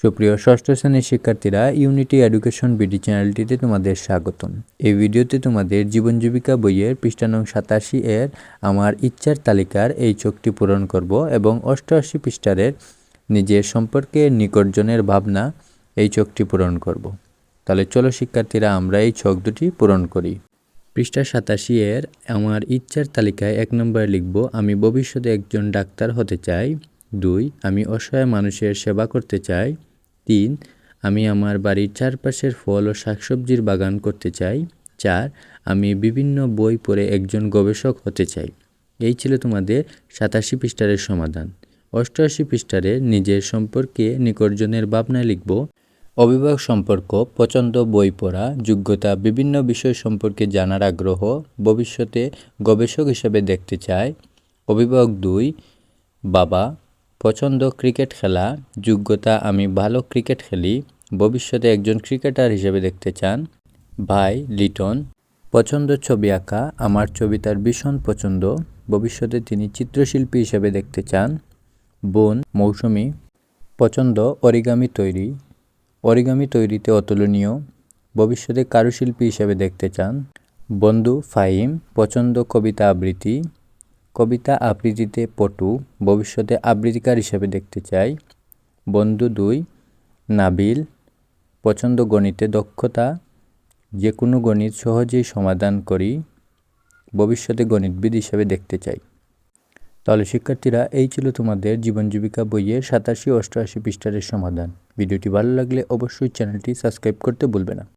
সুপ্রিয় ষষ্ঠ শ্রেণির শিক্ষার্থীরা ইউনিটি এডুকেশন বিডি চ্যানেলটিতে তোমাদের স্বাগতম। এই ভিডিওতে তোমাদের জীবন জীবিকা বইয়ের পৃষ্ঠা নং সাতাশি এর আমার ইচ্ছার তালিকার এই চোখটি পূরণ করব এবং অষ্টআশি পৃষ্ঠারের নিজের সম্পর্কে নিকটজনের ভাবনা এই চোখটি পূরণ করব। তাহলে চলো শিক্ষার্থীরা, আমরা এই চোখ দুটি পূরণ করি। পৃষ্ঠা সাতাশি এর আমার ইচ্ছার তালিকায় এক নম্বরে লিখব, আমি ভবিষ্যতে একজন ডাক্তার হতে চাই। দুই, আমি অসহায় মানুষের সেবা করতে চাই। তিন, আমি আমার বাড়ির চারপাশের ফল ও শাকসবজির বাগান করতে চাই। চার, আমি বিভিন্ন বই পড়ে একজন গবেষক হতে চাই। এই ছিল তোমাদের সাতাশি পৃষ্ঠারের সমাধান। অষ্টআশি পৃষ্ঠারে নিজের সম্পর্কে নিকটজনের ভাবনা লিখব। অভিভাবক সম্পর্ক, পছন্দ বই পড়া, যোগ্যতা বিভিন্ন বিষয় সম্পর্কে জানার আগ্রহ ভবিষ্যতে গবেষক হিসেবে দেখতে চায় অভিভাবক দুই, বাবা পছন্দ ক্রিকেট খেলা, যোগ্যতা আমি ভালো ক্রিকেট খেলি, ভবিষ্যতে একজন ক্রিকেটার হিসেবে দেখতে চান, ভাই লিটন। পছন্দ ছবি আঁকা, আমার ছবি তার ভীষণ পছন্দ, ভবিষ্যতে তিনি চিত্রশিল্পী হিসেবে দেখতে চান, বোন মৌসুমি। পছন্দ অরিগামি তৈরি, অরিগামি তৈরিতে অতুলনীয়, ভবিষ্যতে কারুশিল্পী হিসেবে দেখতে চান, বন্ধু ফাহিম। পছন্দ কবিতা আবৃত্তি কবিতা আবৃত্তিতে পটু ভবিষ্যতে আবৃত্তিকার হিসেবে দেখতে চাই। বন্ধু দুই, নাবিল, পছন্দ গণিতে দক্ষতা যে কোনো গণিত সহজেই সমাধান করি, ভবিষ্যতে গণিতবিদ হিসেবে দেখতে চাই। তাহলে শিক্ষার্থীরা, এই ছিল তোমাদের জীবন জীবিকা বইয়ের সাতাশি অষ্টআশি পৃষ্ঠারের সমাধান। ভিডিওটি ভালো লাগলে অবশ্যই চ্যানেলটি সাবস্ক্রাইব করতে ভুলবে না।